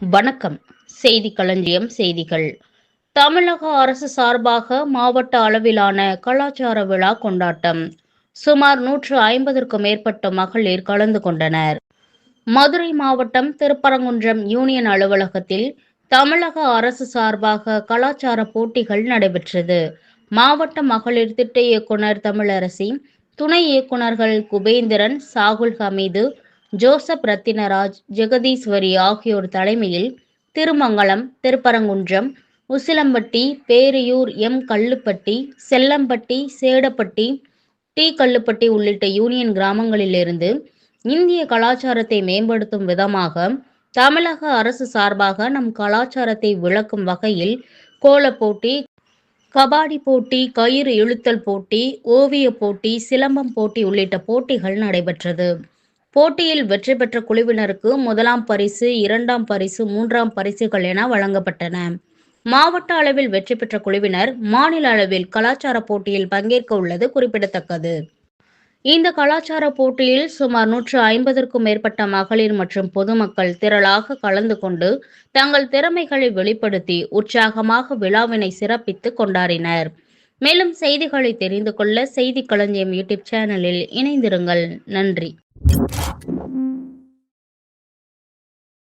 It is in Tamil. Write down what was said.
வணக்கம். செய்தி களஞ்சியம் செய்திகள். தமிழக அரசு சார்பாக மாவட்ட அளவிலான கலாச்சார விழா கொண்டாட்டம். சுமார் நூற்று ஐம்பதற்கும் மேற்பட்ட மகளிர் கலந்து கொண்டனர். மதுரை மாவட்டம் திருப்பரங்குன்றம் யூனியன் அலுவலகத்தில் தமிழக அரசு சார்பாக கலாச்சார போட்டிகள் நடைபெற்றது. மாவட்ட மகளிர் திட்ட இயக்குனர் தமிழரசி துணை இயக்குனர்கள் குபேந்திரன் சாகுல் ஹமீது ஜோசப் ரத்தினராஜ் ஜெகதீஸ்வரி ஆகியோர் தலைமையில் திருமங்கலம் திருப்பரங்குன்றம் உசிலம்பட்டி பேரையூர் எம். கல்லுப்பட்டி செல்லம்பட்டி சேடப்பட்டி டி. கல்லுப்பட்டி உள்ளிட்ட யூனியன் கிராமங்களிலிருந்து இந்திய கலாச்சாரத்தை மேம்படுத்தும் விதமாக தமிழக அரசு சார்பாக நம் கலாச்சாரத்தை விளக்கும் வகையில் கோலப் போட்டி கபாடி போட்டி கயிறு இழுத்தல் போட்டி ஓவியப் போட்டி சிலம்பம் போட்டி உள்ளிட்ட போட்டிகள் நடைபெற்றது. போட்டியில் வெற்றி பெற்ற குழுவினருக்கு முதலாம் பரிசு இரண்டாம் பரிசு மூன்றாம் பரிசுகள் என வழங்கப்பட்டன. மாவட்ட அளவில் வெற்றி பெற்ற குழுவினர் மாநில அளவில் கலாச்சார போட்டியில் பங்கேற்க உள்ளது குறிப்பிடத்தக்கது. இந்த கலாச்சார போட்டியில் சுமார் நூற்று ஐம்பதற்கும் மேற்பட்ட மகளிர் மற்றும் பொதுமக்கள் திரளாக கலந்து கொண்டு தங்கள் திறமைகளை வெளிப்படுத்தி உற்சாகமாக விழாவினை சிறப்பித்து கொண்டாடினர். மேலும் செய்திகளை தெரிந்து கொள்ள செய்தி களஞ்சியம் யூடியூப் சேனலில் இணைந்திருங்கள். நன்றி. フフフ。